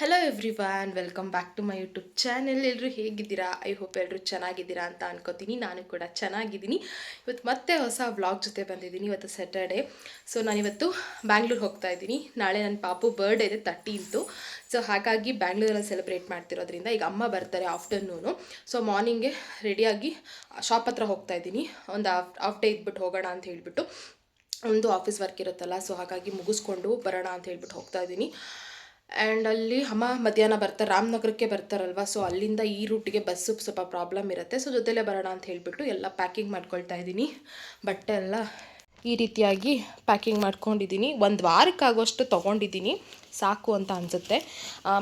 Hello everyone welcome back to my YouTube channel ಎಲ್ಲರೂ ಹೇಗಿದ್ದೀರಾ? I hope ಎಲ್ಲರೂ ಚೆನ್ನಾಗಿದ್ದೀರಾ ಅಂತ ಅನ್ಕೋತೀನಿ. ನಾನು ಕೂಡ ಚೆನ್ನಾಗಿದ್ದೀನಿ. ಇವತ್ತು ಮತ್ತೆ ಹೊಸ ವ್ಲಾಗ್ ಜೊತೆ ಬಂದಿದ್ದೀನಿ. ಇವತ್ತು ಸ್ಯಾಟರ್ಡೇ ಸೊ ನಾನಿವತ್ತು ಬ್ಯಾಂಗ್ಳೂರ್ ಹೋಗ್ತಾ ಇದ್ದೀನಿ. ನಾಳೆ ನನ್ನ ಪಾಪು ಬರ್ಡೇ ಇದೆ ತರ್ಟೀನ್ತು ಸೊ ಹಾಗಾಗಿ ಬ್ಯಾಂಗ್ಳೂರಲ್ಲಿ ಸೆಲೆಬ್ರೇಟ್ ಮಾಡ್ತಿರೋದ್ರಿಂದ ಈಗ ಅಮ್ಮ ಬರ್ತಾರೆ ಆಫ್ಟರ್ನೂನು ಸೊ ಮಾರ್ನಿಂಗೇ ರೆಡಿಯಾಗಿ ಶಾಪ್ ಹತ್ರ ಹೋಗ್ತಾ ಇದ್ದೀನಿ. ಒಂದು ಆಫ್ ಆಫ್ ಡೇ ಇದ್ಬಿಟ್ಟು ಹೋಗೋಣ ಅಂತ ಹೇಳಿಬಿಟ್ಟು. ಒಂದು ಆಫೀಸ್ ವರ್ಕ್ ಇರುತ್ತಲ್ಲ ಸೊ ಹಾಗಾಗಿ ಮುಗಿಸ್ಕೊಂಡು ಬರೋಣ ಅಂತ ಹೇಳ್ಬಿಟ್ಟು ಹೋಗ್ತಾ ಇದ್ದೀನಿ. ಆ್ಯಂಡ್ ಅಲ್ಲಿ ಹಮ ಮಧ್ಯಾಹ್ನ ಬರ್ತಾರೆ ರಾಮನಗರಕ್ಕೆ ಬರ್ತಾರಲ್ವ? ಸೊ ಅಲ್ಲಿಂದ ಈ ರೂಟಿಗೆ ಬಸ್ಸು ಸ್ವಲ್ಪ ಪ್ರಾಬ್ಲಮ್ ಇರುತ್ತೆ. ಸೊ ಜೊತೆಲೇ ಬರೋಣ ಅಂತ ಹೇಳಿಬಿಟ್ಟು ಎಲ್ಲ ಪ್ಯಾಕಿಂಗ್ ಮಾಡ್ಕೊಳ್ತಾ ಇದ್ದೀನಿ. ಬಟ್ಟೆ ಎಲ್ಲ ಈ ರೀತಿಯಾಗಿ ಪ್ಯಾಕಿಂಗ್ ಮಾಡ್ಕೊಂಡಿದ್ದೀನಿ. ಒಂದು ವಾರಕ್ಕಾಗುವಷ್ಟು ತೊಗೊಂಡಿದ್ದೀನಿ. ಸಾಕು ಅಂತ ಅನಿಸುತ್ತೆ.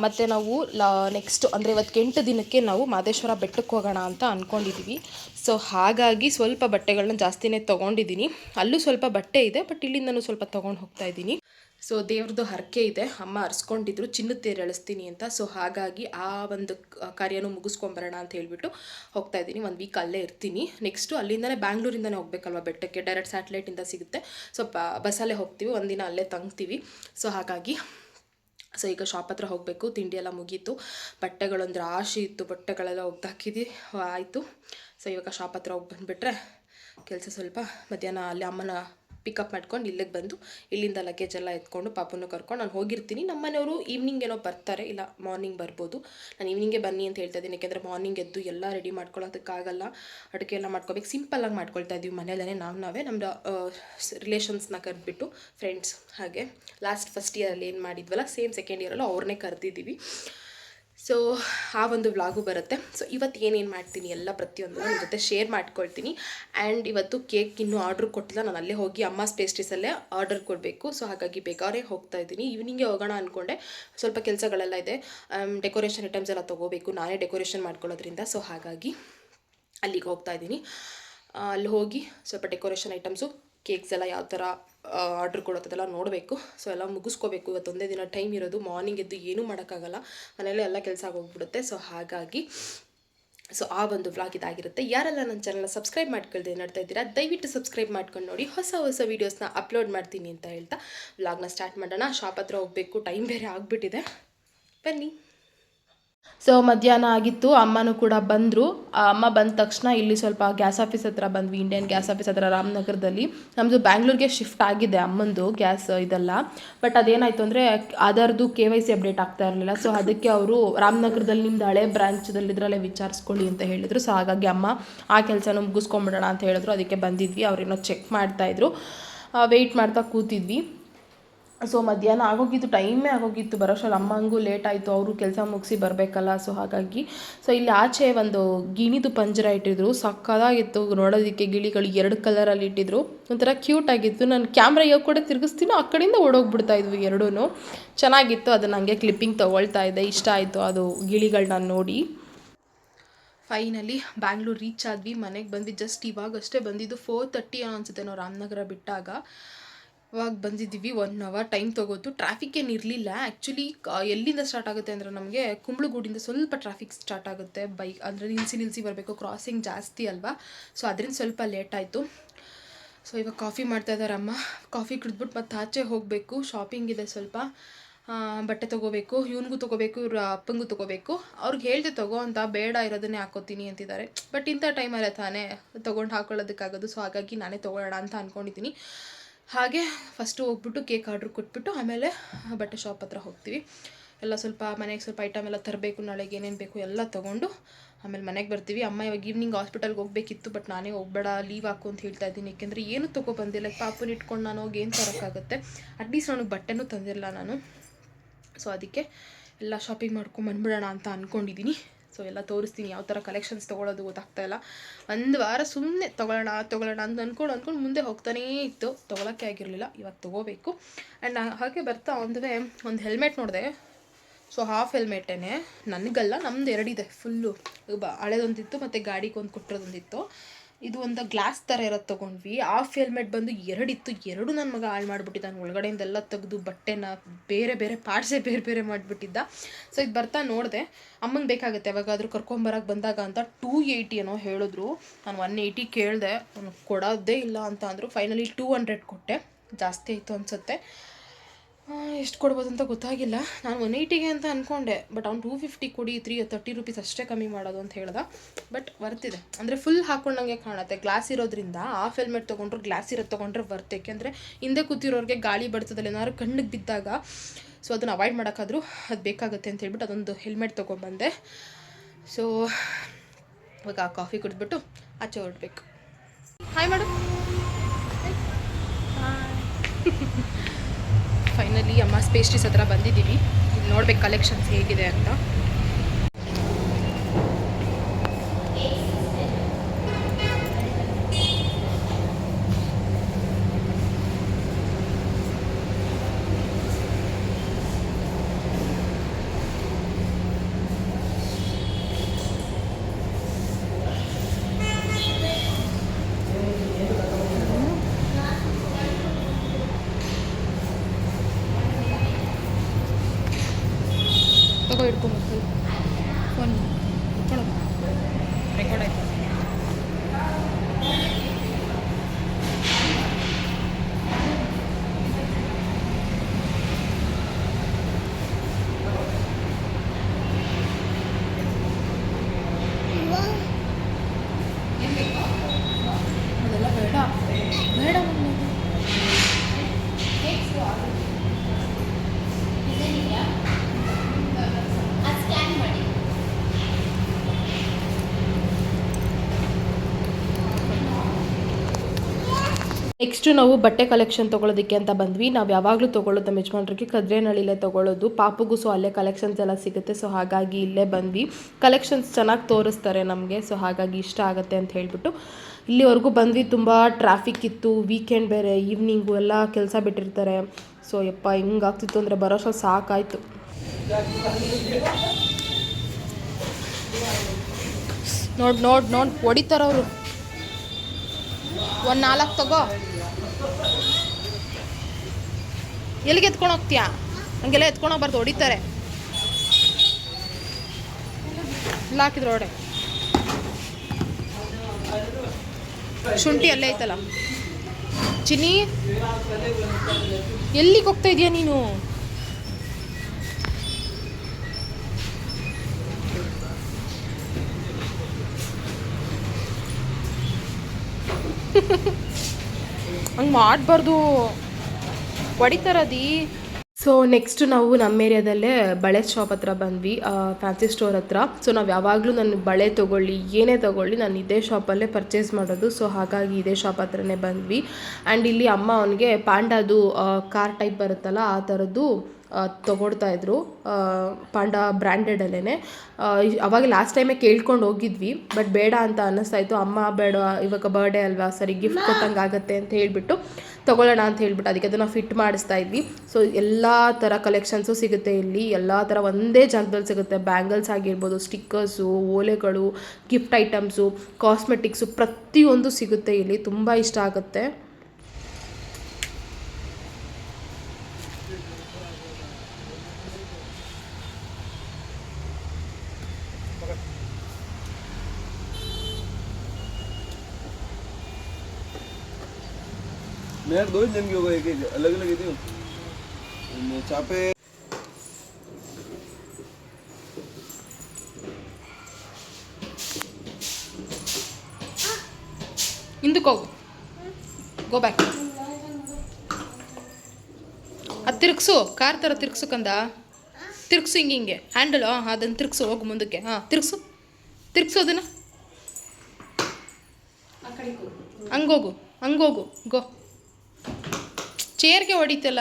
ಮತ್ತು ನಾವು ಲಾ ನೆಕ್ಸ್ಟ್ ಅಂದರೆ ಇವತ್ತು ಎಂಟು ದಿನಕ್ಕೆ ನಾವು ಮಾದೇಶ್ವರ ಬೆಟ್ಟಕ್ಕೆ ಹೋಗೋಣ ಅಂತ ಅಂದ್ಕೊಂಡಿದ್ದೀವಿ ಸೊ ಹಾಗಾಗಿ ಸ್ವಲ್ಪ ಬಟ್ಟೆಗಳನ್ನ ಜಾಸ್ತಿನೇ ತೊಗೊಂಡಿದ್ದೀನಿ ಅಲ್ಲೂ ಸ್ವಲ್ಪ ಬಟ್ಟೆ ಇದೆ ಬಟ್ ಇಲ್ಲಿಂದನೂ ಸ್ವಲ್ಪ ತೊಗೊಂಡು ಹೋಗ್ತಾ ಇದ್ದೀನಿ. ಸೊ ದೇವ್ರದ್ದು ಹರಕೆ ಇದೆ. ಅಮ್ಮ ಅರ್ಸ್ಕೊಂಡಿದ್ರು ಚಿನ್ನದ ತೇರು ಎಳಿಸ್ತೀನಿ ಅಂತ. ಸೊ ಹಾಗಾಗಿ ಆ ಒಂದು ಕಾರ್ಯನೂ ಮುಗಿಸ್ಕೊಂಬರೋಣ ಅಂತ ಹೇಳ್ಬಿಟ್ಟು ಹೋಗ್ತಾ ಇದ್ದೀನಿ. ಒಂದು ವೀಕ್ ಅಲ್ಲೇ ಇರ್ತೀನಿ. ನೆಕ್ಸ್ಟು ಅಲ್ಲಿಂದನೇ ಬ್ಯಾಂಗ್ಳೂರಿಂದನೇ ಹೋಗ್ಬೇಕಲ್ವ ಬೆಟ್ಟಕ್ಕೆ? ಡೈರೆಕ್ಟ್ ಸ್ಯಾಟಲೈಟಿಂದ ಸಿಗುತ್ತೆ. ಸೊ ಬಸ್ಸಲ್ಲೇ ಹೋಗ್ತೀವಿ. ಒಂದಿನ ಅಲ್ಲೇ ತಂಗ್ತೀವಿ. ಸೊ ಹಾಗಾಗಿ, ಸೊ ಈಗ ಶಾಪ್ ಹತ್ರ ಹೋಗಬೇಕು. ತಿಂಡಿ ಎಲ್ಲ ಮುಗೀತು. ಬಟ್ಟೆಗಳೊಂದು ರಾಶಿ ಇತ್ತು. ಬಟ್ಟೆಗಳೆಲ್ಲ ಒಗ್ದಾಕಿದ್ವಿ. ಆಯಿತು. ಸೊ ಇವಾಗ ಶಾಪ್ ಹತ್ರ ಹೋಗಿ ಬಂದುಬಿಟ್ರೆ ಕೆಲಸ ಸ್ವಲ್ಪ ಮಧ್ಯಾಹ್ನ ಅಲ್ಲಿ ಅಮ್ಮನ ಪಿಕಪ್ ಮಾಡ್ಕೊಂಡು ಇಲ್ಲಿಗೆ ಬಂದು ಇಲ್ಲಿಂದ ಲಗೇಜ್ ಎಲ್ಲ ಎತ್ಕೊಂಡು ಪಾಪನ ಕರ್ಕೊಂಡು ನಾನು ಹೋಗಿರ್ತೀನಿ. ನಮ್ಮ ಮನೆಯವರು ಈವ್ನಿಂಗ್ ಏನೋ ಬರ್ತಾರೆ, ಇಲ್ಲ ಮಾರ್ನಿಂಗ್ ಬರ್ಬೋದು. ನಾನು ಈವ್ನಿಂಗೇ ಬನ್ನಿ ಅಂತ ಹೇಳ್ತಾ ಇದ್ದೀನಿ. ಯಾಕೆಂದರೆ ಮಾರ್ನಿಂಗ್ ಎದ್ದು ಎಲ್ಲ ರೆಡಿ ಮಾಡ್ಕೊಳ್ಳೋದಕ್ಕಾಗಲ್ಲ ಅಡುಗೆ ಎಲ್ಲ ಮಾಡ್ಕೋಬೇಕು ಸಿಂಪಲ್ಲಾಗಿ ಮಾಡ್ಕೊಳ್ತಾ ಇದ್ದೀವಿ ಮನೆಯಲ್ಲೇ ನಾವು ನಾವೇ. ನಮ್ಮ ರಿಲೇಷನ್ಸ್ನ ಕರೆದ್ಬಿಟ್ಟು ಫ್ರೆಂಡ್ಸ್ ಹಾಗೆ. ಲಾಸ್ಟ್ ಫಸ್ಟ್ ಇಯರಲ್ಲಿ ಏನು ಮಾಡಿದ್ವಲ್ಲ ಸೇಮ್ ಸೆಕೆಂಡ್ ಇಯರಲ್ಲೂ ಅವ್ರನ್ನೇ ಕರೆದಿದ್ದೀವಿ ಸೊ ಆ ಒಂದು ವ್ಲಾಗು ಬರುತ್ತೆ. ಸೊ ಇವತ್ತು ಏನೇನು ಮಾಡ್ತೀನಿ ಎಲ್ಲ ಪ್ರತಿಯೊಂದು ನಿಮ್ಮ ಜೊತೆ ಶೇರ್ ಮಾಡ್ಕೊಳ್ತೀನಿ. ಆ್ಯಂಡ್ ಇವತ್ತು ಕೇಕ್ ಇನ್ನೂ ಆರ್ಡ್ರ್ ಕೊಟ್ಟಿಲ್ಲ. ನಾನು ಅಲ್ಲೇ ಹೋಗಿ ಅಮ್ಮಸ್ ಪೇಸ್ಟ್ರೀಸಲ್ಲೇ ಆರ್ಡರ್ ಕೊಡಬೇಕು. ಸೊ ಹಾಗಾಗಿ ಬೇಕಾದ್ರೆ ಹೋಗ್ತಾ ಇದ್ದೀನಿ. ಈವ್ನಿಂಗೆ ಹೋಗೋಣ ಅಂದ್ಕೊಂಡೆ ಸ್ವಲ್ಪ ಕೆಲಸಗಳೆಲ್ಲ ಇದೆ. ಡೆಕೋರೇಷನ್ ಐಟಮ್ಸ್ ಎಲ್ಲ ತೊಗೋಬೇಕು. ನಾನೇ ಡೆಕೋರೇಷನ್ ಮಾಡ್ಕೊಳ್ಳೋದ್ರಿಂದ. ಸೊ ಹಾಗಾಗಿ ಅಲ್ಲಿಗೆ ಹೋಗ್ತಾ ಇದ್ದೀನಿ. ಅಲ್ಲಿ ಹೋಗಿ ಸ್ವಲ್ಪ ಡೆಕೋರೇಷನ್ ಐಟಮ್ಸು ಕೇಕ್ಸ್ ಎಲ್ಲ ಯಾವ ಥರ ಆರ್ಡ್ರ್ ಕೊಡೋದೆಲ್ಲ ನೋಡಬೇಕು. ಸೊ ಎಲ್ಲ ಮುಗಿಸ್ಕೋಬೇಕು. ಇವತ್ತು ಒಂದೇ ದಿನ ಟೈಮ್ ಇರೋದು. ಮಾರ್ನಿಂಗ್ ಎದ್ದು ಏನೂ ಮಾಡೋಕ್ಕಾಗಲ್ಲ. ಮನೇಲಿ ಎಲ್ಲ ಕೆಲಸ ಆಗೋಗ್ಬಿಡುತ್ತೆ. ಸೊ ಹಾಗಾಗಿ ಸೊ ಆ ಒಂದು ವ್ಲಾಗ್ ಇದಾಗಿರುತ್ತೆ. ಯಾರೆಲ್ಲ ನನ್ನ ಚಾನಲ್ನ ಸಬ್ಸ್ಕ್ರೈಬ್ ಮಾಡ್ಕೊಳ್ದೆ ನೋಡ್ತಾ ಇದ್ದೀರಾ, ದಯವಿಟ್ಟು ಸಬ್ಸ್ಕ್ರೈಬ್ ಮಾಡ್ಕೊಂಡು ನೋಡಿ. ಹೊಸ ಹೊಸ ವೀಡಿಯೋಸ್ನ ಅಪ್ಲೋಡ್ ಮಾಡ್ತೀನಿ ಅಂತ ಹೇಳ್ತಾ ವ್ಲಾಗ್ನ ಸ್ಟಾರ್ಟ್ ಮಾಡೋಣ. ಶಾಪ್ ಹತ್ರ ಹೋಗಬೇಕು. ಟೈಮ್ ಬೇರೆ ಆಗಿಬಿಟ್ಟಿದೆ. ಬನ್ನಿ. ಸೊ ಮಧ್ಯಾಹ್ನ ಆಗಿತ್ತು, ಅಮ್ಮನೂ ಕೂಡ ಬಂದರು. ಅಮ್ಮ ಬಂದ ತಕ್ಷಣ ಇಲ್ಲಿ ಸ್ವಲ್ಪ ಗ್ಯಾಸ್ ಆಫೀಸ್ ಹತ್ರ ಬಂದ್ವಿ ಇಂಡಿಯನ್ ಗ್ಯಾಸ್ ಆಫೀಸ್ ಹತ್ರ, ರಾಮನಗರದಲ್ಲಿ. ನಮ್ಮದು ಬ್ಯಾಂಗ್ಳೂರಿಗೆ ಶಿಫ್ಟ್ ಆಗಿದೆ ಅಮ್ಮಂದು ಗ್ಯಾಸ್ ಇದೆಲ್ಲ. ಬಟ್ ಅದೇನಾಯಿತು ಅಂದರೆ ಅದರದ್ದು ಕೆ ವೈ ಸಿ ಅಪ್ಡೇಟ್ ಆಗ್ತಾ ಇರಲಿಲ್ಲ. ಸೊ ಅದಕ್ಕೆ ಅವರು ರಾಮನಗರದಲ್ಲಿ ನಿಮ್ದು ಹಳೆ ಬ್ರಾಂಚದಲ್ಲಿ ಇದರಲ್ಲೇ ವಿಚಾರಿಸ್ಕೊಳ್ಳಿ ಅಂತ ಹೇಳಿದರು. ಸೊ ಹಾಗಾಗಿ ಅಮ್ಮ ಆ ಕೆಲಸನ ಮುಗಿಸ್ಕೊಂಬಿಡೋಣ ಅಂತ ಹೇಳಿದ್ರು. ಅದಕ್ಕೆ ಬಂದಿದ್ವಿ ಅವ್ರೇನೋ ಚೆಕ್ ಮಾಡ್ತಾಯಿದ್ರು ವೆಯ್ಟ್ ಮಾಡ್ತಾ ಕೂತಿದ್ವಿ. ಸೊ ಮಧ್ಯಾಹ್ನ ಆಗೋಗಿತ್ತು, ಟೈಮೇ ಆಗೋಗಿತ್ತು. ಬರೋಷ್ಟರಲ್ಲಿ ಅಮ್ಮಂಗೂ ಲೇಟ್ ಆಯಿತು. ಅವರು ಕೆಲಸ ಮುಗಿಸಿ ಬರಬೇಕಲ್ಲ ಸೊ ಹಾಗಾಗಿ. ಸೊ ಇಲ್ಲಿ ಆಚೆ ಒಂದು ಗಿಣಿದು ಪಂಜರ ಇಟ್ಟಿದ್ರು. ಸಕ್ಕದಾಗಿತ್ತು ನೋಡೋದಕ್ಕೆ. ಗಿಳಿಗಳು ಎರಡು ಕಲರಲ್ಲಿ ಇಟ್ಟಿದ್ರು. ಒಂಥರ ಕ್ಯೂಟ್ ಆಗಿತ್ತು. ನಾನು ಕ್ಯಾಮ್ರಾ ಯಾವ ಕೂಡ ತಿರುಗಿಸ್ತೀನೋ. ಆ ಕಡೆಯಿಂದ ಓಡೋಗ್ಬಿಡ್ತಾ ಇದ್ವಿ ಎರಡೂ ಚೆನ್ನಾಗಿತ್ತು. ಅದು ನನಗೆ ಕ್ಲಿಪ್ಪಿಂಗ್ ತೊಗೊಳ್ತಾ ಇದ್ದೆ. ಇಷ್ಟ ಆಯಿತು ಅದು ಗಿಳಿಗಳನ್ನ ನೋಡಿ. ಫೈನಲಿ ಬ್ಯಾಂಗ್ಳೂರು ರೀಚ್ ಆದ್ವಿ. ಮನೆಗೆ ಬಂದ್ವಿ. ಜಸ್ಟ್ ಇವಾಗಷ್ಟೇ ಬಂದಿದ್ದು ಫೋರ್ ಥರ್ಟಿ ಅನ್ಸುತ್ತೆ. ನಾವು ರಾಮನಗರ ಬಿಟ್ಟಾಗ. ಇವಾಗ ಬಂದಿದ್ದೀವಿ ಒನ್ ಅವರ್ ಟೈಮ್ ತೊಗೋತು. ಟ್ರಾಫಿಕ್ ಏನು ಇರಲಿಲ್ಲ. ಆ್ಯಕ್ಚುಲಿ ಎಲ್ಲಿಂದ ಸ್ಟಾರ್ಟ್ ಆಗುತ್ತೆ ಅಂದರೆ ನಮಗೆ ಕುಂಬಳಗೂಡಿಂದ ಸ್ವಲ್ಪ ಟ್ರಾಫಿಕ್ ಸ್ಟಾರ್ಟ್ ಆಗುತ್ತೆ. ಬೈಕ್ ಅಂದರೆ ನಿಲ್ಸಿ ನಿಲ್ಸಿ ಬರಬೇಕು. ಕ್ರಾಸಿಂಗ್ ಜಾಸ್ತಿ ಅಲ್ವಾ? ಸೊ ಅದರಿಂದ ಸ್ವಲ್ಪ ಲೇಟ್ ಆಯಿತು. ಸೊ ಇವಾಗ ಕಾಫಿ ಮಾಡ್ತಾ ಇದ್ದಾರಮ್ಮ ಕಾಫಿ ಕುಡಿದ್ಬಿಟ್ಟು ಮತ್ತೆ ಆಚೆ ಹೋಗಬೇಕು. ಶಾಪಿಂಗ್ ಇದೆ ಸ್ವಲ್ಪ. ಬಟ್ಟೆ ತೊಗೋಬೇಕು. ಇವನಿಗೂ ತೊಗೋಬೇಕು, ಇವ್ರ ಅಪ್ಪಂಗೂ ತೊಗೋಬೇಕು. ಅವ್ರಿಗೆ ಹೇಳಿದೆ ತಗೋ ಅಂತ ಬೇಡ, ಇರೋದನ್ನೇ ಹಾಕೋತೀನಿ ಅಂತಿದ್ದಾರೆ. ಬಟ್ ಇಂಥ ಟೈಮಲ್ಲೇ ತಾನೇ ತೊಗೊಂಡು ಹಾಕೊಳ್ಳೋದಕ್ಕಾಗೋದು. ಸೊ ಹಾಗಾಗಿ ನಾನೇ ತೊಗೊಳ್ಳೋಣ ಅಂತ ಅಂದ್ಕೊಂಡಿದ್ದೀನಿ ಹಾಗೆ ಫಸ್ಟು ಹೋಗ್ಬಿಟ್ಟು ಕೇಕ್ ಆರ್ಡ್ರ್ ಕೊಟ್ಬಿಟ್ಟು ಆಮೇಲೆ ಬಟ್ಟೆ ಶಾಪ್ ಹತ್ರ ಹೋಗ್ತೀವಿ. ಎಲ್ಲ ಸ್ವಲ್ಪ ಮನೆಗೆ ಸ್ವಲ್ಪ ಐಟಮ್ ಎಲ್ಲ ತರಬೇಕು, ನಾಳೆಗೆ ಏನೇನು ಬೇಕು ಎಲ್ಲ ತೊಗೊಂಡು ಆಮೇಲೆ ಮನೆಗೆ ಬರ್ತೀವಿ. ಅಮ್ಮ ಇವಾಗ ಈವ್ನಿಂಗ್ ಹಾಸ್ಪಿಟಲ್ಗೆ ಹೋಗಬೇಕಿತ್ತು ಬಟ್ ನಾನೇ ಹೋಗ್ಬೇಡ ಲೀವ್ ಹಾಕು ಅಂತ ಹೇಳ್ತಾ ಇದ್ದೀನಿ. ಯಾಕೆಂದರೆ ಏನು ತೊಗೊಬಂದಿಲ್ಲ ಪಾಪುನ ಇಟ್ಕೊಂಡು ನಾನು ಹೋಗಿ ಏನು ತರೋಕ್ಕಾಗುತ್ತೆ ಅಟ್ಲೀಸ್ಟ್ ನನಗೆ ಬಟ್ಟೆನೂ ತಂದಿರಲ್ಲ ನಾನು. ಸೊ ಅದಕ್ಕೆ ಎಲ್ಲ ಶಾಪಿಂಗ್ ಮಾಡ್ಕೊಂಡು ಬಂದ್ಬಿಡೋಣ ಅಂತ ಅಂದ್ಕೊಂಡಿದ್ದೀನಿ ಸೊ ಎಲ್ಲ ತೋರಿಸ್ತೀನಿ, ಯಾವ ಥರ ಕಲೆಕ್ಷನ್ಸ್ ತೊಗೊಳೋದು ಗೊತ್ತಾಗ್ತಾ ಇಲ್ಲ. ಒಂದು ವಾರ ಸುಮ್ಮನೆ ತೊಗೊಳ್ಳೋಣ ತೊಗೊಳ್ಳೋಣ ಅಂತ ಅಂದ್ಕೊಂಡು ಅಂದ್ಕೊಂಡು ಮುಂದೆ ಹೋಗ್ತಾನೇ ಇತ್ತು. ತೊಗೊಳಕ್ಕೆ ಆಗಿರಲಿಲ್ಲ, ಇವಾಗ ತೊಗೋಬೇಕು. ಆ್ಯಂಡ್ ಹಾಗೆ ಬರ್ತಾ ಒಂದು ಒಂದು ಹೆಲ್ಮೆಟ್ ನೋಡಿದೆ. ಸೊ ಹಾಫ್ ಹೆಲ್ಮೆಟೇ ನನಗಲ್ಲ, ನಮ್ದು ಎರಡಿದೆ ಫುಲ್ಲು ಬ, ಹಳೇದೊಂದಿತ್ತು, ಮತ್ತು ಗಾಡಿಗೆ ಒಂದು ಕೊಟ್ಟಿರೋದೊಂದಿತ್ತು ಇದು ಒಂದು ಗ್ಲಾಸ್ ಥರ ಇರೋದು ತೊಗೊಂಡ್ವಿ. ಆಫ್ ಹೆಲ್ಮೆಟ್ ಬಂದು ಎರಡಿತ್ತು. ಎರಡು ನನ್ನ ಮಗ ಹಾಳು ಮಾಡಿಬಿಟ್ಟಿದ್ದಾನೆ ಒಳಗಡೆಯಿಂದೆಲ್ಲ ತೆಗೆದು ಬಟ್ಟೆನ ಬೇರೆ ಬೇರೆ ಪಾರ್ಟ್ಸೇ ಬೇರೆ ಬೇರೆ ಮಾಡಿಬಿಟ್ಟಿದ್ದ. ಸೊ ಇದು ಬರ್ತಾ ನೋಡಿದೆ. ಅಮ್ಮಂಗೆ ಬೇಕಾಗುತ್ತೆ. ಯಾವಾಗಾದರೂ ಕರ್ಕೊಂಬರಕ್ಕೆ ಬಂದಾಗ ಅಂತ ಟೂ ಏಯ್ಟಿ ಏನೋ ಹೇಳಿದ್ರು. ನಾನು ಒನ್ ಏಯ್ಟಿ ಕೇಳಿದೆ. ಕೊಡೋದೇ ಇಲ್ಲ ಅಂತ ಅಂದರು. ಫೈನಲಿ ಟೂ ಹಂಡ್ರೆಡ್ ಕೊಟ್ಟೆ. ಜಾಸ್ತಿ ಆಯಿತು ಅನಿಸುತ್ತೆ. ಎಷ್ಟು ಕೊಡ್ಬೋದು ಅಂತ ಗೊತ್ತಾಗಿಲ್ಲ. ನಾನು ಒನ್ ಏಯ್ಟಿಗೆ ಅಂತ ಅಂದ್ಕೊಂಡೆ ಬಟ್ ಅವ್ನು ಟೂ ಫಿಫ್ಟಿ ಕೊಡಿ ತ್ರೀ ತರ್ಟಿ ರುಪೀಸ್ ಅಷ್ಟೇ ಕಮ್ಮಿ ಮಾಡೋದು ಅಂತ ಹೇಳ್ದ. ಬಟ್ ವರ್ತಿದೆ. ಅಂದರೆ ಫುಲ್ ಹಾಕ್ಕೊಂಡಂಗೆ ಕಾಣುತ್ತೆ. ಗ್ಲಾಸ್ ಇರೋದ್ರಿಂದ ಆಫ್ ಹೆಲ್ಮೆಟ್ ತೊಗೊಂಡ್ರು ಗ್ಲಾಸ್ ಇರೋದು ತೊಗೊಂಡ್ರೆ ವರ್ತ್ ಯಾಕೆಂದರೆ ಹಿಂದೆ ಕೂತಿರೋರಿಗೆ ಗಾಳಿ ಬಡ್ತದಲ್ಲಿ ಏನಾದ್ರು ಕಣ್ಣಿಗೆ ಬಿದ್ದಾಗ ಸೊ ಅದನ್ನು ಅವಾಯ್ಡ್ ಮಾಡೋಕ್ಕಾದ್ರೂ ಅದು ಬೇಕಾಗುತ್ತೆ ಅಂತ ಹೇಳ್ಬಿಟ್ಟು ಅದೊಂದು ಹೆಲ್ಮೆಟ್ ತೊಗೊಂಡ್ಬಂದೆ. ಸೊ ಇವಾಗ ಕಾಫಿ ಕುಡಿದ್ಬಿಟ್ಟು ಆಚೆ ಹೊರಡ್ಬೇಕು. ಹಾಯ್ ಮೇಡಮ್ ಫೈನಲಿ ಅಮ್ಮ ಸ್ಪೇಸ್ಟ್ರೀಸ್ ಹತ್ರ ಬಂದಿದ್ದೀವಿ. ನೋಡ್ಬೇಕು ಕಲೆಕ್ಷನ್ಸ್ ಹೇಗಿದೆ ಅಂತ ತಗೋ ಹಿಡ್ಕೊಂಡು ಫೋನ್ ಹಿಡ್ಕೊಂಡು ರೆಕಾರ್ಡ್ ಆಯ್ತು ಅದೆಲ್ಲ ಬೇಡ ಬೇಡ ಮಮ್ಮಿ. ನೆಕ್ಸ್ಟು ನಾವು ಬಟ್ಟೆ ಕಲೆಕ್ಷನ್ ತೊಗೊಳೋದಕ್ಕೆ ಅಂತ ಬಂದ್ವಿ. ನಾವು ಯಾವಾಗಲೂ ತೊಗೊಳ್ಳೋದು ನಮ್ಮ ಯಜಮಾನ್ರಿಗೆ ಕದ್ರೇನಳ್ಳಿಲೇ ತೊಗೊಳ್ಳೋದು. ಪಾಪುಗೂ ಸೊ ಅಲ್ಲೇ ಕಲೆಕ್ಷನ್ಸ್ ಎಲ್ಲ ಸಿಗುತ್ತೆ. ಸೊ ಹಾಗಾಗಿ ಇಲ್ಲೇ ಬಂದ್ವಿ. ಕಲೆಕ್ಷನ್ಸ್ ಚೆನ್ನಾಗಿ ತೋರಿಸ್ತಾರೆ ನಮಗೆ. ಸೊ ಹಾಗಾಗಿ ಇಷ್ಟ ಆಗುತ್ತೆ ಅಂತ ಹೇಳಿಬಿಟ್ಟು ಇಲ್ಲಿವರೆಗೂ ಬಂದ್ವಿ. ತುಂಬ ಟ್ರಾಫಿಕ್ ಇತ್ತು. ವೀಕೆಂಡ್ ಬೇರೆ ಈವ್ನಿಂಗು ಎಲ್ಲ ಕೆಲಸ ಬಿಟ್ಟಿರ್ತಾರೆ. ಸೊ ಯಪ್ಪ, ಹಿಂಗಾಗ್ತಿತ್ತು ಅಂದರೆ ಬರೋಷ್ಟು ಸಾಕಾಯಿತು. ನೋಡಿ ನೋಡಿ ನೋಡಿ. ಹೊಡಿತಾರವರು ಒಂದು ನಾಲ್ಕು ತಗೋ. ಎಲ್ಲಿಗೆ ಎತ್ಕೊಂಡು ಹೋಗ್ತೀಯಾ? ಹಂಗೆಲ್ಲ ಎತ್ಕೊಂಡು ಹೋಗ್ಬಾರ್ದು, ಹೊಡಿತಾರೆ. ಇಲ್ಲ, ಹಾಕಿದ್ರು ಒಡೆ ಶುಂಠಿ ಅಲ್ಲೇ ಐತಲ್ಲ. ಚಿನ್ನಿ, ಎಲ್ಲಿಗೆ ಹೋಗ್ತಾ ಇದೀಯಾ ನೀನು? ಹಂಗೆ ಮಾಡಬಾರ್ದು. ಹೊಡಿತಾರದಿ. ಸೊ ನೆಕ್ಸ್ಟ್ ನಾವು ನಮ್ಮ ಏರಿಯಾದಲ್ಲೇ ಬಳೆ ಶಾಪ್ ಹತ್ರ ಬಂದ್ವಿ ಫ್ಯಾನ್ಸಿ ಸ್ಟೋರ್ ಹತ್ರ. ಸೊ ನಾವು ಯಾವಾಗಲೂ ನಾನು ಬಳೆ ತೊಗೊಳ್ಳಿ, ಏನೇ ತೊಗೊಳ್ಳಿ ನಾನು ಇದೇ ಶಾಪಲ್ಲೇ ಪರ್ಚೇಸ್ ಮಾಡೋದು. ಸೊ ಹಾಗಾಗಿ ಇದೇ ಶಾಪ್ ಹತ್ರನೇ ಬಂದ್ವಿ. ಆ್ಯಂಡ್ ಇಲ್ಲಿ ಅಮ್ಮ ಅವನಿಗೆ ಪಾಂಡಾದು ಕಾರ್ ಟೈಪ್ ಬರುತ್ತಲ್ಲ, ಆ ಥರದ್ದು ಆ, ತಗೊಳ್ತಾ ಇದ್ರು. ಪಾಂಡ ಬ್ರ್ಯಾಂಡೆಡಲ್ಲೇ ಅವಾಗ ಲಾಸ್ಟ್ ಟೈಮೇ ಕೇಳ್ಕೊಂಡು ಹೋಗಿದ್ವಿ ಬಟ್ ಬೇಡ ಅಂತ ಅನ್ನಿಸ್ತಾ ಇತ್ತು. ಅಮ್ಮ ಬೇಡ ಇವಾಗ ಬರ್ಡೇ ಅಲ್ವಾ ಸರಿ ಗಿಫ್ಟ್ ಕೊಟ್ಟಂಗೆ ಆಗುತ್ತೆ ಅಂತ ಹೇಳಿಬಿಟ್ಟು ತೊಗೊಳ್ಳೋಣ ಅಂತ ಹೇಳಿಬಿಟ್ಟು ಅದಕ್ಕೆ ಅದನ್ನು ಫಿಟ್ ಮಾಡಿಸ್ತಾ ಇದ್ವಿ. ಸೊ ಎಲ್ಲ ಥರ ಕಲೆಕ್ಷನ್ಸು ಸಿಗುತ್ತೆ ಇಲ್ಲಿ. ಎಲ್ಲ ಥರ ಒಂದೇ ಜಾಗದಲ್ಲಿ ಸಿಗುತ್ತೆ. ಬ್ಯಾಂಗಲ್ಸ್ ಆಗಿರ್ಬೋದು ಸ್ಟಿಕ್ಕರ್ಸು ಓಲೆಗಳು ಗಿಫ್ಟ್ ಐಟಮ್ಸು ಕಾಸ್ಮೆಟಿಕ್ಸು ಪ್ರತಿಯೊಂದು ಸಿಗುತ್ತೆ ಇಲ್ಲಿ. ತುಂಬ ಇಷ್ಟ ಆಗುತ್ತೆ. मैं दो ही दिन की हो गई एक अलग अलग थी मैं चापे ಹಿಂದಕ್ಕೆ ಹೋಗು ಗೋ ಬ್ಯಾಕ್ ಅದು ತಿರ್ಗ್ಸು ಕಾರ್ ಥರ ತಿರ್ಗ್ಸು ಕಂದ ತಿರ್ಗ್ಸು ಹಿಂಗೆ ಹಿಂಗೆ ಹ್ಯಾಂಡಲ್ ಹಾಂ ಅದನ್ನು ತಿರ್ಗ್ಸು ಹೋಗು ಮುಂದಕ್ಕೆ ಹಾಂ ತಿರ್ಗ್ಸು ತಿರ್ಗ್ಸು ಅದನ್ನು ಹಂಗೋಗು ಹಂಗೋಗು ಗೋ ಚೇರ್ಗೆ ಹೊಡಿತಲ್ಲ.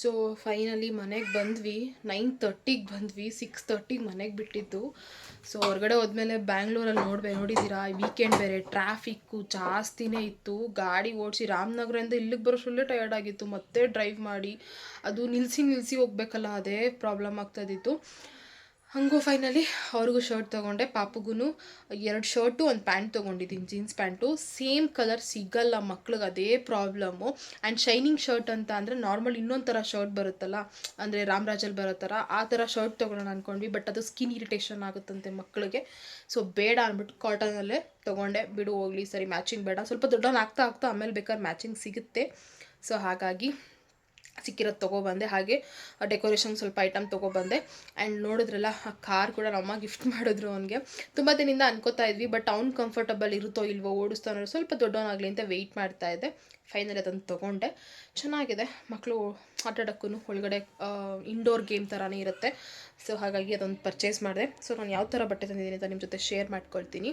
ಸೊ ಫೈನಲಿ ಮನೆಗೆ ಬಂದ್ವಿ. ನೈನ್ ತರ್ಟಿಗೆ ಬಂದ್ವಿ. ಸಿಕ್ಸ್ ತರ್ಟಿಗೆ ಮನೆಗೆ ಬಿಟ್ಟಿದ್ದು. ಸೊ ಹೊರಗಡೆ ಹೋದ್ಮೇಲೆ ಬ್ಯಾಂಗ್ಳೂರಲ್ಲಿ ನೋಡ್ಬೇ, ನೋಡಿದ್ದೀರಾ? ವೀಕೆಂಡ್ ಬೇರೆ ಟ್ರಾಫಿಕ್ಕು ಜಾಸ್ತಿನೇ ಇತ್ತು. ಗಾಡಿ ಓಡಿಸಿ ರಾಮನಗರದಿಂದ ಇಲ್ಲಿಗೆ ಬರೋಷ್ಟರಲ್ಲೇ ಟಯರ್ಡ್ ಆಗಿತ್ತು. ಮತ್ತೆ ಡ್ರೈವ್ ಮಾಡಿ. ಅದು ನಿಲ್ಲಿಸಿ ನಿಲ್ಲಿಸಿ ಹೋಗ್ಬೇಕಲ್ಲ, ಅದೇ ಪ್ರಾಬ್ಲಮ್ ಆಗ್ತಾಯಿತ್ತು ಹಂಗೂ ಫೈನಲಿ ಅವ್ರಿಗೂ ಶರ್ಟ್ ತೊಗೊಂಡೆ ಪಾಪುಗೂ ಎರಡು ಶರ್ಟು ಒಂದು ಪ್ಯಾಂಟ್ ತೊಗೊಂಡಿದ್ದೀನಿ ಜೀನ್ಸ್ ಪ್ಯಾಂಟು ಸೇಮ್ ಕಲರ್ ಸಿಗಲ್ಲ ಮಕ್ಳಿಗೆ, ಅದೇ ಪ್ರಾಬ್ಲಮ್ಮು ಆ್ಯಂಡ್ ಶೈನಿಂಗ್ ಶರ್ಟ್ ಅಂತ ಅಂದರೆ ನಾರ್ಮಲ್ ಇನ್ನೊಂದು ಥರ ಶರ್ಟ್ ಬರುತ್ತಲ್ಲ, ಅಂದರೆ ರಾಮರಾಜಲ್ಲಿ ಬರೋ ಥರ ಆ ಥರ ಶರ್ಟ್ ತೊಗೊಳೋಣ ಅಂದ್ಕೊಂಡ್ವಿ ಬಟ್ ಅದು ಸ್ಕಿನ್ ಇರಿಟೇಷನ್ ಆಗುತ್ತಂತೆ ಮಕ್ಕಳಿಗೆ ಸೊ ಬೇಡ ಅಂದ್ಬಿಟ್ಟು ಕಾಟನಲ್ಲೇ ತೊಗೊಂಡೆ. ಬಿಡು ಹೋಗಲಿ ಸರಿ ಮ್ಯಾಚಿಂಗ್ ಬೇಡ. ಸ್ವಲ್ಪ ದೊಡ್ಡವನ್ನ ಆಗ್ತಾ ಆಗ್ತಾ ಆಮೇಲೆ ಬೇಕಾದ್ರೆ ಮ್ಯಾಚಿಂಗ್ ಸಿಗುತ್ತೆ. ಸೊ ಹಾಗಾಗಿ ಸಿಕ್ಕಿರೋದು ತೊಗೊಬಂದೆ, ಹಾಗೆ ಡೆಕೋರೇಷನ್ ಸ್ವಲ್ಪ ಐಟಮ್ ತೊಗೊಬಂದೆ. ಆ್ಯಂಡ್ ನೋಡಿದ್ರಲ್ಲ, ಆ ಕಾರ್ ಕೂಡ ನಮ್ಮ ಗಿಫ್ಟ್ ಮಾಡಿದ್ರು ಅವನಿಗೆ. ತುಂಬ ದಿನದಿಂದ ಅನ್ಕೋತಾ ಇದ್ವಿ ಬಟ್ ಅವ್ನು ಕಂಫರ್ಟಬಲ್ ಇರುತ್ತೋ ಇಲ್ವೋ ಓಡಿಸ್ತಾನೋ ಸ್ವಲ್ಪ ದೊಡ್ಡವನಾಗಲಿ ಅಂತ ವೆಯ್ಟ್ ಮಾಡ್ತಾ ಇದ್ದೆ. ಫೈನಲ್ ಅದನ್ನು ತೊಗೊಂಡೆ. ಚೆನ್ನಾಗಿದೆ. ಮಕ್ಕಳು ಆಟಾಡೋಕ್ಕೂ ಒಳಗಡೆ ಇಂಡೋರ್ ಗೇಮ್ ಥರನೇ ಇರುತ್ತೆ. ಸೊ ಹಾಗಾಗಿ ಅದೊಂದು ಪರ್ಚೇಸ್ ಮಾಡಿದೆ. ಸೊ ನಾನು ಯಾವ ಥರ ಬಟ್ಟೆ ತಂದಿದ್ದೀನಿ ಅಂತ ನಿಮ್ಮ ಜೊತೆ ಶೇರ್ ಮಾಡ್ಕೊಳ್ತೀನಿ.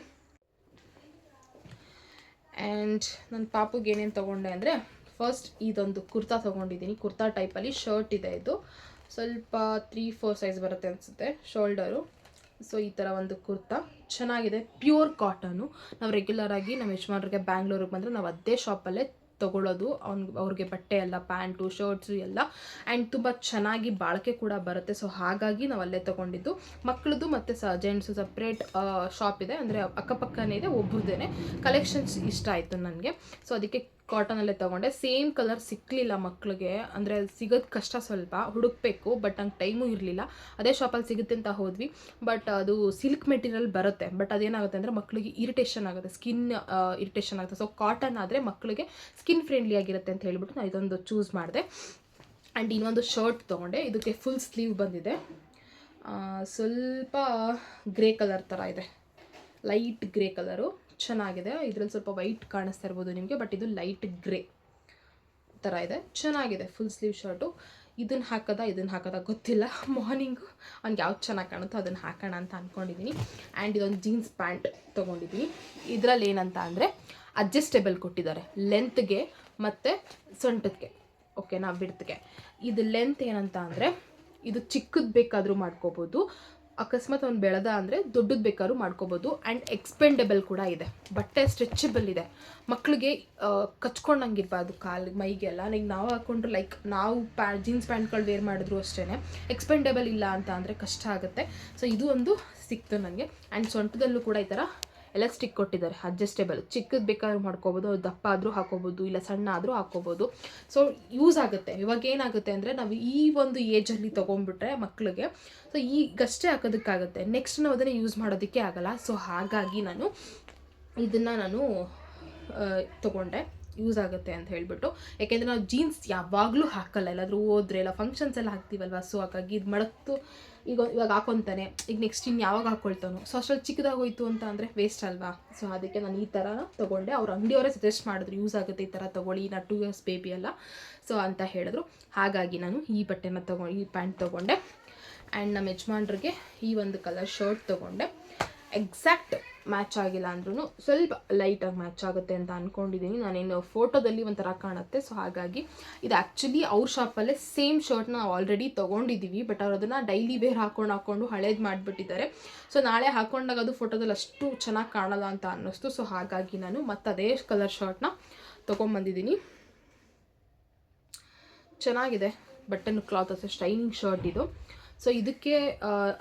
ಆ್ಯಂಡ್ ನನ್ನ ಪಾಪುಗೆ ಏನೇನು ತೊಗೊಂಡೆ ಅಂದರೆ ಫಸ್ಟ್ ಇದೊಂದು ಕುರ್ತಾ ತೊಗೊಂಡಿದ್ದೀನಿ. ಕುರ್ತಾ ಟೈಪಲ್ಲಿ ಶರ್ಟ್ ಇದೆ ಇದು. ಸ್ವಲ್ಪ ತ್ರೀ ಫೋರ್ ಸೈಜ್ ಬರುತ್ತೆ ಅನಿಸುತ್ತೆ ಶೋಲ್ಡರು ಸೊ ಈ ಥರ ಒಂದು ಕುರ್ತಾ. ಚೆನ್ನಾಗಿದೆ. ಪ್ಯೂರ್ ಕಾಟನು ನಾವು ರೆಗ್ಯುಲರಾಗಿ ನಮ್ಮ ಯಜಮಾನ್ರಿಗೆ ಬ್ಯಾಂಗ್ಳೂರಿಗೆ ಬಂದರೆ ನಾವು ಅದೇ ಶಾಪಲ್ಲೇ ತೊಗೊಳ್ಳೋದು ಅವ್ನ್, ಅವ್ರಿಗೆ ಬಟ್ಟೆ ಎಲ್ಲ ಪ್ಯಾಂಟು ಶರ್ಟ್ಸು ಎಲ್ಲ. ಆ್ಯಂಡ್ ತುಂಬ ಚೆನ್ನಾಗಿ ಬಾಳಿಕೆ ಕೂಡ ಬರುತ್ತೆ. ಸೊ ಹಾಗಾಗಿ ನಾವು ಅಲ್ಲೇ ತೊಗೊಂಡಿದ್ದು. ಮಕ್ಕಳದು ಮತ್ತು ಸ ಜೆಂಟ್ಸು ಸಪ್ರೇಟ್ ಶಾಪ್ ಇದೆ. ಅಂದರೆ ಅಕ್ಕಪಕ್ಕನೇ ಇದೆ ಒಬ್ಬರದೇ ಕಲೆಕ್ಷನ್ಸ್ ಇಷ್ಟ ಆಯಿತು ನನಗೆ. ಸೊ ಅದಕ್ಕೆ ಕಾಟನಲ್ಲೇ ತೊಗೊಂಡೆ. ಸೇಮ್ ಕಲರ್ ಸಿಕ್ಕಲಿಲ್ಲ ಮಕ್ಕಳಿಗೆ ಅಂದರೆ ಸಿಗೋದು ಕಷ್ಟ ಸ್ವಲ್ಪ. ಹುಡುಕ್ಬೇಕು ಬಟ್ ನಂಗೆ ಟೈಮು ಇರಲಿಲ್ಲ. ಅದೇ ಶಾಪಲ್ಲಿ ಸಿಗುತ್ತೆ ಅಂತ ಹೋದ್ವಿ. ಬಟ್ ಅದು ಸಿಲ್ಕ್ ಮೆಟೀರಿಯಲ್ ಬರುತ್ತೆ. ಬಟ್ ಅದೇನಾಗುತ್ತೆ ಅಂದರೆ ಮಕ್ಕಳಿಗೆ ಇರಿಟೇಷನ್ ಆಗುತ್ತೆ. ಸ್ಕಿನ್ ಇರಿಟೇಷನ್ ಆಗುತ್ತೆ. ಸೊ ಕಾಟನ್ ಆದರೆ ಮಕ್ಕಳಿಗೆ ಸ್ಕಿನ್ ಫ್ರೆಂಡ್ಲಿ ಆಗಿರುತ್ತೆ ಅಂತ ಹೇಳ್ಬಿಟ್ಟು ನಾನು ಇದೊಂದು ಚೂಸ್ ಮಾಡಿದೆ. ಆ್ಯಂಡ್ ಇನ್ನೊಂದು ಶರ್ಟ್ ತೊಗೊಂಡೆ. ಇದಕ್ಕೆ ಫುಲ್ ಸ್ಲೀವ್ ಬಂದಿದೆ. ಸ್ವಲ್ಪ ಗ್ರೇ ಕಲರ್ ಥರ ಇದೆ. ಲೈಟ್ ಗ್ರೇ ಕಲರು ಚೆನ್ನಾಗಿದೆ ಇದರಲ್ಲಿ ಸ್ವಲ್ಪ ವೈಟ್ ಕಾಣಿಸ್ತಾ ಇರ್ಬೋದು ನಿಮಗೆ, ಬಟ್ ಇದು ಲೈಟ್ ಗ್ರೇ ಥರ ಇದೆ. ಚೆನ್ನಾಗಿದೆ ಫುಲ್ ಸ್ಲೀವ್ ಶರ್ಟು ಇದನ್ನು ಹಾಕೋದ ಇದನ್ನು ಹಾಕೋದ ಗೊತ್ತಿಲ್ಲ. ಮಾರ್ನಿಂಗು ಅವ್ನಿಗೆ ಯಾವ್ದು ಚೆನ್ನಾಗಿ ಕಾಣುತ್ತೋ ಅದನ್ನು ಹಾಕೋಣ ಅಂತ ಅಂದ್ಕೊಂಡಿದ್ದೀನಿ ಆ್ಯಂಡ್ ಇದೊಂದು ಜೀನ್ಸ್ ಪ್ಯಾಂಟ್ ತೊಗೊಂಡಿದ್ದೀನಿ ಇದರಲ್ಲಿ ಏನಂತ ಅಂದರೆ ಅಡ್ಜಸ್ಟೇಬಲ್ ಕೊಟ್ಟಿದ್ದಾರೆ. ಲೆಂತ್ಗೆ ಮತ್ತು ಸೊಂಟಕ್ಕೆ ಓಕೆನಾ ಬಿಡ್ತಿಗೆ ಇದು ಲೆಂತ್ ಏನಂತ ಅಂದರೆ, ಇದು ಚಿಕ್ಕದು ಬೇಕಾದರೂ ಮಾಡ್ಕೋಬೋದು. ಅಕಸ್ಮಾತ್ ಅವ್ನು ಬೆಳೆದ ಅಂದರೆ ದೊಡ್ಡದು ಬೇಕಾದ್ರೂ ಮಾಡ್ಕೋಬೋದು. ಆ್ಯಂಡ್ ಎಕ್ಸ್ಪೆಂಡೆಬಲ್ ಕೂಡ ಇದೆ. ಬಟ್ಟೆ ಸ್ಟ್ರೆಚಬಲ್ ಇದೆ. ಮಕ್ಕಳಿಗೆ ಕಚ್ಕೊಂಡಂಗಿರ್ಬಾರ್ದು ಕಾಲು, ಮೈಗೆಲ್ಲ? ಲೈಕ್ ನಾವು ಹಾಕ್ಕೊಂಡ್ರೆ ಲೈಕ್ ನಾವು ಪ್ಯಾ ಜೀನ್ಸ್ ಪ್ಯಾಂಟ್ಗಳು ವೇರ್ ಮಾಡಿದ್ರು ಅಷ್ಟೇ ಎಕ್ಸ್ಪೆಂಡೆಬಲ್ ಇಲ್ಲ ಅಂತ ಅಂದರೆ ಕಷ್ಟ ಆಗುತ್ತೆ. ಸೊ ಇದು ಒಂದು ಸಿಕ್ತು ನನಗೆ ಆ್ಯಂಡ್ ಸೊಂಟದಲ್ಲೂ ಕೂಡ ಈ ಥರ ಎಲಾಸ್ಟಿಕ್ ಕೊಟ್ಟಿದ್ದಾರೆ ಅಡ್ಜಸ್ಟೇಬಲ್ ಚಿಕ್ಕದು ಬೇಕಾದ್ರೂ ಮಾಡ್ಕೋಬೋದು ದಪ್ಪ ಆದರೂ ಹಾಕೋಬೋದು, ಇಲ್ಲ ಸಣ್ಣ ಆದರೂ ಹಾಕೋಬೋದು. ಸೊ ಯೂಸ್ ಆಗುತ್ತೆ. ಇವಾಗ ಏನಾಗುತ್ತೆ ಅಂದರೆ ನಾವು ಈ ಒಂದು ಏಜಲ್ಲಿ ತೊಗೊಂಡ್ಬಿಟ್ರೆ ಮಕ್ಕಳಿಗೆ ಸೊ ಈಗಷ್ಟೇ ಹಾಕೋದಕ್ಕಾಗುತ್ತೆ. ನೆಕ್ಸ್ಟ್ ನಾವು ಅದನ್ನು ಯೂಸ್ ಮಾಡೋದಕ್ಕೆ ಆಗಲ್ಲ. ಸೊ ಹಾಗಾಗಿ ನಾನು ಇದನ್ನು ನಾನು ತೊಗೊಂಡೆ. ಯೂಸ್ ಆಗುತ್ತೆ ಅಂತ ಹೇಳಿಬಿಟ್ಟು. ಯಾಕೆಂದರೆ ನಾವು ಜೀನ್ಸ್ ಯಾವಾಗಲೂ ಹಾಕಲ್ಲ. ಎಲ್ಲಾದರೂ ಹೋದ್ರೆ ಎಲ್ಲ ಫಂಕ್ಷನ್ಸ್ ಎಲ್ಲ ಹಾಕ್ತೀವಲ್ವ? ಸೊ ಹಾಗಾಗಿ ಇದು ಮಡಕ್ತು ಈಗ ಇವಾಗ ಹಾಕೊತಾನೆ. ಈಗ ನೆಕ್ಸ್ಟ್ ಇನ್ನು ಯಾವಾಗ ಹಾಕ್ಕೊಳ್ತಾನೋ ಸೊ ಅಷ್ಟರಲ್ಲಿ ಚಿಕ್ಕದಾಗೋಯ್ತು ಅಂತ ಅಂದರೆ ವೇಸ್ಟ್ ಅಲ್ವಾ? ಸೊ ಅದಕ್ಕೆ ನಾನು ಈ ಥರ ತೊಗೊಂಡೆ. ಅವ್ರ ಅಂಗಡಿಯವರೇ ಸಜೆಸ್ಟ್ ಮಾಡಿದ್ರು ಯೂಸ್ ಆಗುತ್ತೆ ಈ ಥರ ತೊಗೊಳ್ಳಿ ನಾ ಟೂ ಇಯರ್ಸ್ ಬೇಬಿ ಅಲ್ಲ. ಸೊ ಅಂತ ಹೇಳಿದ್ರು. ಹಾಗಾಗಿ ನಾನು ಈ ಬಟ್ಟೆನ ತೊಗೊಂಡು ಈ ಪ್ಯಾಂಟ್ ತೊಗೊಂಡೆ. ಆ್ಯಂಡ್ ನಮ್ಮ ಯಜಮಾನ್ರಿಗೆ ಈ ಒಂದು ಕಲರ್ ಶರ್ಟ್ ತೊಗೊಂಡೆ. ಎಕ್ಸಾಕ್ಟ್ ಮ್ಯಾಚ್ ಆಗಿಲ್ಲ ಅಂದ್ರೂ ಸ್ವಲ್ಪ ಲೈಟಾಗಿ ಮ್ಯಾಚ್ ಆಗುತ್ತೆ ಅಂತ ಅಂದ್ಕೊಂಡಿದ್ದೀನಿ ನಾನೇನು ಫೋಟೋದಲ್ಲಿ ಒಂಥರ ಕಾಣುತ್ತೆ. ಸೊ ಹಾಗಾಗಿ ಇದು ಆ್ಯಕ್ಚುಲಿ ಅವ್ರ ಶಾಪಲ್ಲೇ ಸೇಮ್ ಶರ್ಟ್ನ ನಾವು ಆಲ್ರೆಡಿ ತೊಗೊಂಡಿದ್ದೀವಿ ಬಟ್ ಅವ್ರು ಅದನ್ನು ಡೈಲಿ ವೇರ್ ಹಾಕೊಂಡು ಹಾಕೊಂಡು ಹಳೇದು ಮಾಡಿಬಿಟ್ಟಿದ್ದಾರೆ. ಸೊ ನಾಳೆ ಹಾಕೊಂಡಾಗ ಅದು ಫೋಟೋದಲ್ಲಿ ಅಷ್ಟು ಚೆನ್ನಾಗಿ ಕಾಣಲ್ಲ ಅಂತ ಅನ್ನಿಸ್ತು. ಸೊ ಹಾಗಾಗಿ ನಾನು ಮತ್ತೆ ಅದೇ ಕಲರ್ ಶರ್ಟ್ನ ತೊಗೊಂಬಂದಿದ್ದೀನಿ ಚೆನ್ನಾಗಿದೆ. ಬಟನ್ ಕ್ಲಾತ್ ಅಷ್ಟೇ ಶೈನಿಂಗ್ ಶರ್ಟ್ ಇದು. ಸೊ ಇದಕ್ಕೆ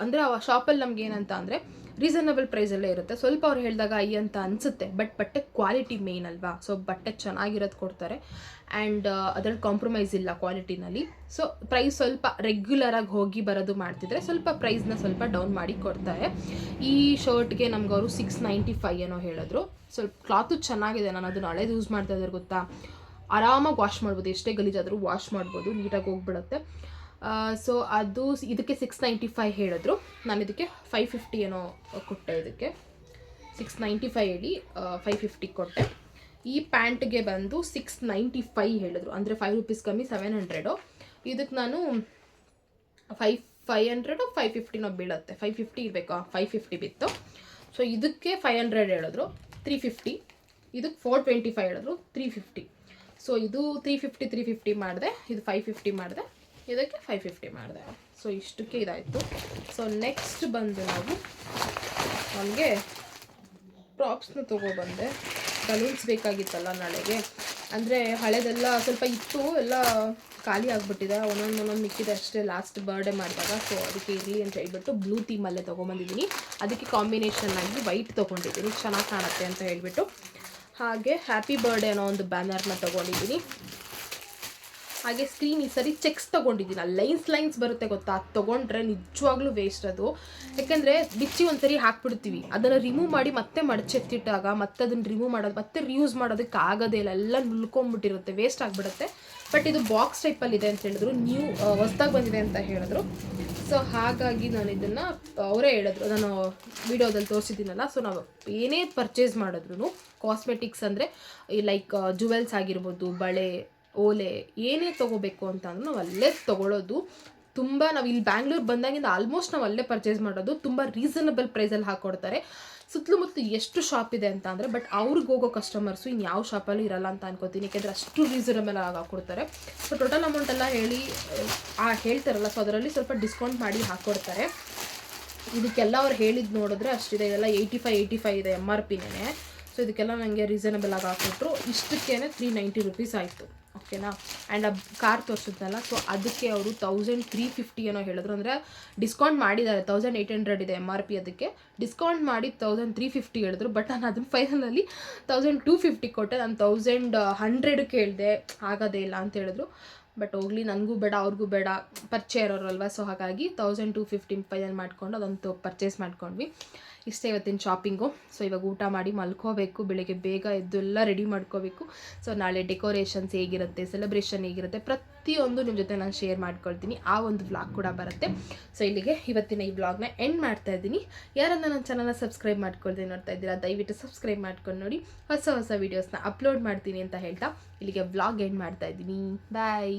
ಅಂದರೆ ಆ ಶಾಪಲ್ಲಿ ನಮ್ಗೆ ಏನಂತ ಅಂದರೆ ರೀಸನಬಲ್ ಪ್ರೈಸಲ್ಲೇ ಇರುತ್ತೆ. ಸ್ವಲ್ಪ ಅವ್ರು ಹೇಳಿದಾಗ ಐ ಅಂತ ಅನಿಸುತ್ತೆ. ಬಟ್ ಬಟ್ಟೆ ಕ್ವಾಲಿಟಿ ಮೇಯ್ನ್ ಅಲ್ವಾ? ಸೊ ಬಟ್ಟೆ ಚೆನ್ನಾಗಿರೋದು ಕೊಡ್ತಾರೆ. ಆ್ಯಂಡ್ ಅದರಲ್ಲಿ ಕಾಂಪ್ರಮೈಸ್ ಇಲ್ಲ ಕ್ವಾಲಿಟಿನಲ್ಲಿ ಸೊ ಪ್ರೈಸ್ ಸ್ವಲ್ಪ ರೆಗ್ಯುಲರಾಗಿ ಹೋಗಿ ಬರೋದು ಮಾಡ್ತಿದ್ರೆ ಸ್ವಲ್ಪ ಪ್ರೈಸ್ನ ಸ್ವಲ್ಪ ಡೌನ್ ಮಾಡಿ ಕೊಡ್ತಾರೆ. ಈ ಶರ್ಟ್ಗೆ ನಮ್ಗೆ ಅವರು ಸಿಕ್ಸ್ ನೈಂಟಿ ಫೈ ಏನೋ ಹೇಳಿದ್ರು. ಸ್ವಲ್ಪ ಕ್ಲಾತು ಚೆನ್ನಾಗಿದೆ. ನಾನು ಅದನ್ನು ಹಳೇದು ಯೂಸ್ ಮಾಡ್ತಾ ಇದ್ದಾರೆ ಗೊತ್ತಾ? ಆರಾಮಾಗಿ ವಾಶ್ ಮಾಡ್ಬೋದು. ಎಷ್ಟೇ ಗಲೀಜಾದರೂ ವಾಶ್ ಮಾಡ್ಬೋದು. ನೀಟಾಗಿ ಹೋಗ್ಬಿಡುತ್ತೆ. ಸೊ ಅದು ಇದಕ್ಕೆ ಸಿಕ್ಸ್ ನೈಂಟಿ ಫೈ ಹೇಳಿದ್ರು. ನಾನು ಇದಕ್ಕೆ ಫೈವ್ ಫಿಫ್ಟಿ ಏನೋ ಕೊಟ್ಟೆ ಇದಕ್ಕೆ. ಸಿಕ್ಸ್ ನೈಂಟಿ ಫೈವ್ ಹೇಳಿ ಫೈವ್ ಫಿಫ್ಟಿ ಕೊಟ್ಟೆ. ಈ ಪ್ಯಾಂಟ್ಗೆ ಬಂದು ಸಿಕ್ಸ್ ನೈಂಟಿ ಫೈ ಹೇಳಿದ್ರು. ಅಂದರೆ ಫೈವ್ ರುಪೀಸ್ ಕಮ್ಮಿ ಸೆವೆನ್ ಹಂಡ್ರೆಡು ಇದಕ್ಕೆ ನಾನು ಫೈವ್ ಫೈವ್ ಹಂಡ್ರೆಡು ಫೈವ್ ಫಿಫ್ಟಿನೋ ಬೀಳುತ್ತೆ. ಫೈವ್ ಫಿಫ್ಟಿ ಇರಬೇಕು ಫೈವ್ ಫಿಫ್ಟಿ ಬಿತ್ತು. ಸೊ ಇದಕ್ಕೆ ಫೈವ್ ಹಂಡ್ರೆಡ್ ಹೇಳಿದ್ರು. ತ್ರೀ ಫಿಫ್ಟಿ ಇದಕ್ಕೆ ಫೋರ್ ಟ್ವೆಂಟಿ ಫೈವ್ ಹೇಳಿದ್ರು. ತ್ರೀ ಫಿಫ್ಟಿ ಸೊ ಇದು ತ್ರೀ ಫಿಫ್ಟಿ ತ್ರೀ ಫಿಫ್ಟಿ ಮಾಡಿದೆ. ಇದು ಫೈವ್ ಫಿಫ್ಟಿ ಮಾಡಿದೆ. ಇದಕ್ಕೆ ಫೈವ್ ಫಿಫ್ಟಿ ಮಾಡಿದೆ. ಸೊ ಇಷ್ಟಕ್ಕೆ ಇದಾಯಿತು. ಸೊ ನೆಕ್ಸ್ಟ್ ಬಂದು ನಾವು ನಮಗೆ ಪ್ರಾಪ್ಸ್ನ ತೊಗೊಬಂದೆ ಬಲೂನ್ಸ್ ಬೇಕಾಗಿತ್ತಲ್ಲ ನಾಳೆಗೆ. ಅಂದರೆ ಹಳೆದೆಲ್ಲ ಸ್ವಲ್ಪ ಇತ್ತು, ಎಲ್ಲ ಖಾಲಿ ಆಗಿಬಿಟ್ಟಿದೆ. ಒಂದೊಂದು ಒಂದೊಂದು ಮಿಕ್ಕಿದೆ ಅಷ್ಟೇ. ಲಾಸ್ಟ್ ಬರ್ಡೇ ಮಾಡಿದಾಗ ಸೊ ಅದಕ್ಕೆ ಇರಲಿ ಅಂತ ಹೇಳ್ಬಿಟ್ಟು ಬ್ಲೂ ಥೀಮಲ್ಲೇ ತೊಗೊಂಬಂದಿದ್ದೀನಿ ಅದಕ್ಕೆ ಕಾಂಬಿನೇಷನ್ ಆಗಿ ವೈಟ್ ತೊಗೊಂಡಿದ್ದೀನಿ. ಚೆನ್ನಾಗಿ ಕಾಣುತ್ತೆ ಅಂತ ಹೇಳಿಬಿಟ್ಟು. ಹಾಗೆ ಹ್ಯಾಪಿ ಬರ್ಡೇ ಅನ್ನೋ ಒಂದು ಬ್ಯಾನರ್ನ ತೊಗೊಂಡಿದ್ದೀನಿ. ಹಾಗೆ ಸ್ಕ್ರೀನ್ ಈ ಸರಿ ಚೆಕ್ಸ್ ತೊಗೊಂಡಿದ್ದೀನಿ. ಲೈನ್ಸ್ ಲೈನ್ಸ್ ಬರುತ್ತೆ ಗೊತ್ತಾ? ಅದು ತೊಗೊಂಡ್ರೆ ನಿಜವಾಗ್ಲೂ ವೇಸ್ಟ್ ಅದು. ಯಾಕೆಂದರೆ ಬಿಚ್ಚಿ ಒಂದ್ಸರಿ ಹಾಕ್ಬಿಡ್ತೀವಿ. ಅದನ್ನು ರಿಮೂವ್ ಮಾಡಿ ಮತ್ತೆ ಮಡಚೆತ್ತಿಟ್ಟಾಗ, ಮತ್ತೆ ಅದನ್ನು ರಿಮೂವ್ ಮಾಡೋದು, ಮತ್ತೆ ರಿಯೂಸ್ ಮಾಡೋದಕ್ಕೆ ಆಗೋದೇ ಇಲ್ಲ. ಎಲ್ಲ ನುಲ್ಕೊಂಡ್ಬಿಟ್ಟಿರುತ್ತೆ. ವೇಸ್ಟ್ ಆಗಿಬಿಡುತ್ತೆ. ಬಟ್ ಇದು ಬಾಕ್ಸ್ ಟೈಪಲ್ಲಿ ಇದೆ ಅಂತ ಹೇಳಿದ್ರು. ನ್ಯೂ ಹೊಸ್ದಾಗಿ ಬಂದಿದೆ ಅಂತ ಹೇಳಿದ್ರು. ಸೊ ಹಾಗಾಗಿ ನಾನು ಇದನ್ನು ಅವರೇ ಹೇಳಿದ್ರು. ನಾನು ವಿಡಿಯೋದಲ್ಲಿ ತೋರಿಸಿದ್ದೀನಲ್ಲ ಸೊ ನಾವು ಏನೇ ಪರ್ಚೇಸ್ ಮಾಡಿದ್ರು ಕಾಸ್ಮೆಟಿಕ್ಸ್ ಅಂದರೆ ಲೈಕ್ ಜುವೆಲ್ಸ್ ಆಗಿರ್ಬೋದು, ಬಳೆ ಓಲೆ ಏನೇ ತೊಗೋಬೇಕು ಅಂತ ಅಂದ್ರೆ ನಾವು ಅಲ್ಲೇ ತೊಗೊಳೋದು. ತುಂಬ ನಾವು ಇಲ್ಲಿ ಬ್ಯಾಂಗ್ಳೂರ್ ಬಂದಾಗಿಂದ ಆಲ್ಮೋಸ್ಟ್ ನಾವು ಅಲ್ಲೇ ಪರ್ಚೇಸ್ ಮಾಡೋದು. ತುಂಬ ರೀಸನಬಲ್ ಪ್ರೈಸಲ್ಲಿ ಹಾಕ್ಕೊಡ್ತಾರೆ ಸುತ್ತಲುಮುತ್ತಲು ಎಷ್ಟು ಶಾಪ್ ಇದೆ ಅಂತ ಅಂದರೆ ಬಟ್ ಅವ್ರಿಗೆ ಹೋಗೋ ಕಸ್ಟಮರ್ಸು ಇನ್ನು ಯಾವ ಶಾಪಲ್ಲೂ ಇರಲ್ಲ ಅಂತ ಅನ್ಕೋತೀನಿ. ಯಾಕೆಂದರೆ ಅಷ್ಟು ರೀಸನಬಲ್ ಆಗಿ ಹಾಕ್ಕೊಡ್ತಾರೆ ಸೊ ಟೋಟಲ್ ಅಮೌಂಟ್ ಎಲ್ಲ ಹೇಳಿ, ಆ ಹೇಳ್ತಾರಲ್ಲ ಸೊ ಅದರಲ್ಲಿ ಸ್ವಲ್ಪ ಡಿಸ್ಕೌಂಟ್ ಮಾಡಿ ಹಾಕ್ಕೊಡ್ತಾರೆ ಇದಕ್ಕೆಲ್ಲ ಅವ್ರು ಹೇಳಿದ್ದು ನೋಡಿದ್ರೆ ಅಷ್ಟಿದೆ. ಇದೆಲ್ಲ ಏಯ್ಟಿ ಫೈವ್ ಏಯ್ಟಿ ಫೈವ್ ಇದೆ ಎಂ ಆರ್ ಪಿನೇ ಸೊ ಇದಕ್ಕೆಲ್ಲ ನನಗೆ ರೀಸನಬಲ್ ಆಗಿ ಹಾಕ್ಕೊಟ್ರು ಇಷ್ಟಕ್ಕೇ ತ್ರೀ ನೈಂಟಿ ರುಪೀಸ್ ಆಯಿತು. ಓಕೆನಾ? ಆ್ಯಂಡ್ ಆ ಕಾರ್ ತೋರಿಸಿದ್ನಲ್ಲ ಸೊ ಅದಕ್ಕೆ ಅವರು ತೌಸಂಡ್ ತ್ರೀ ಫಿಫ್ಟಿ ಏನೋ ಹೇಳಿದ್ರು. ಅಂದರೆ ಡಿಸ್ಕೌಂಟ್ ಮಾಡಿದ್ದಾರೆ ತೌಸಂಡ್ ಏಯ್ಟ್ ಹಂಡ್ರೆಡ್ ಇದೆ ಎಂ ಆರ್ ಪಿ ಅದಕ್ಕೆ. ಡಿಸ್ಕೌಂಟ್ ಮಾಡಿ ತೌಸಂಡ್ ತ್ರೀ ಫಿಫ್ಟಿ ಹೇಳಿದ್ರು ಬಟ್ ನಾನು ಅದನ್ನ ಫೈನಲಲ್ಲಿ ತೌಸಂಡ್ ಟೂ ಫಿಫ್ಟಿ ಕೊಟ್ಟೆ. ನಾನು ತೌಸಂಡ್ ಹಂಡ್ರೆಡ್ ಕೇಳಿದೆ, ಆಗೋದೇ ಇಲ್ಲ ಅಂತ ಹೇಳಿದ್ರು. ಬಟ್ ಹೋಗ್ಲಿ, ನನಗೂ ಬೇಡ, ಅವ್ರಿಗೂ ಬೇಡ, ಪರಿಚಯ ಇರೋರಲ್ವ? ಸೊ ಹಾಗಾಗಿ ತೌಸಂಡ್ ಟು ಫಿಫ್ಟಿ ಫೈನಲ್ ಮಾಡಿಕೊಂಡು ಅದಂತೂ ಪರ್ಚೇಸ್ ಮಾಡ್ಕೊಂಡ್ವಿ. ಇಷ್ಟೇ ಇವತ್ತಿನ ಶಾಪಿಂಗು ಸೊ ಇವಾಗ ಊಟ ಮಾಡಿ ಮಲ್ಕೋಬೇಕು, ಬೆಳಗ್ಗೆ ಬೇಗ ಎದ್ದೆಲ್ಲ ರೆಡಿ ಮಾಡ್ಕೋಬೇಕು. ಸೊ ನಾಳೆ ಡೆಕೋರೇಷನ್ಸ್ ಹೇಗಿರುತ್ತೆ ಸೆಲೆಬ್ರೇಷನ್ ಹೇಗಿರುತ್ತೆ, ಪ್ರತಿಯೊಂದು ನಿಮ್ಮ ಜೊತೆ ನಾನು ಶೇರ್ ಮಾಡ್ಕೊಳ್ತೀನಿ. ಆ ಒಂದು ವ್ಲಾಗ್ ಕೂಡ ಬರುತ್ತೆ. ಸೊ ಇಲ್ಲಿಗೆ ಇವತ್ತಿನ ಈ ವ್ಲಾಗ್ನ ಎಂಡ್ ಮಾಡ್ತಾ ಇದ್ದೀನಿ. ಯಾರನ್ನ ನನ್ನ ಚಾನಲ್ನ ಸಬ್ಸ್ಕ್ರೈಬ್ ಮಾಡ್ಕೊಳ್ತೀನಿ ನೋಡ್ತಾ ಇದ್ದೀರಾ, ದಯವಿಟ್ಟು ಸಬ್ಸ್ಕ್ರೈಬ್ ಮಾಡ್ಕೊಂಡು ನೋಡಿ. ಹೊಸ ಹೊಸ ವೀಡಿಯೋಸ್ನ ಅಪ್ಲೋಡ್ ಮಾಡ್ತೀನಿ ಅಂತ ಹೇಳ್ತಾ ಇಲ್ಲಿಗೆ ವ್ಲಾಗ್ ಎಂಡ್ ಮಾಡ್ತಾ ಇದ್ದೀನಿ. ಬಾಯ್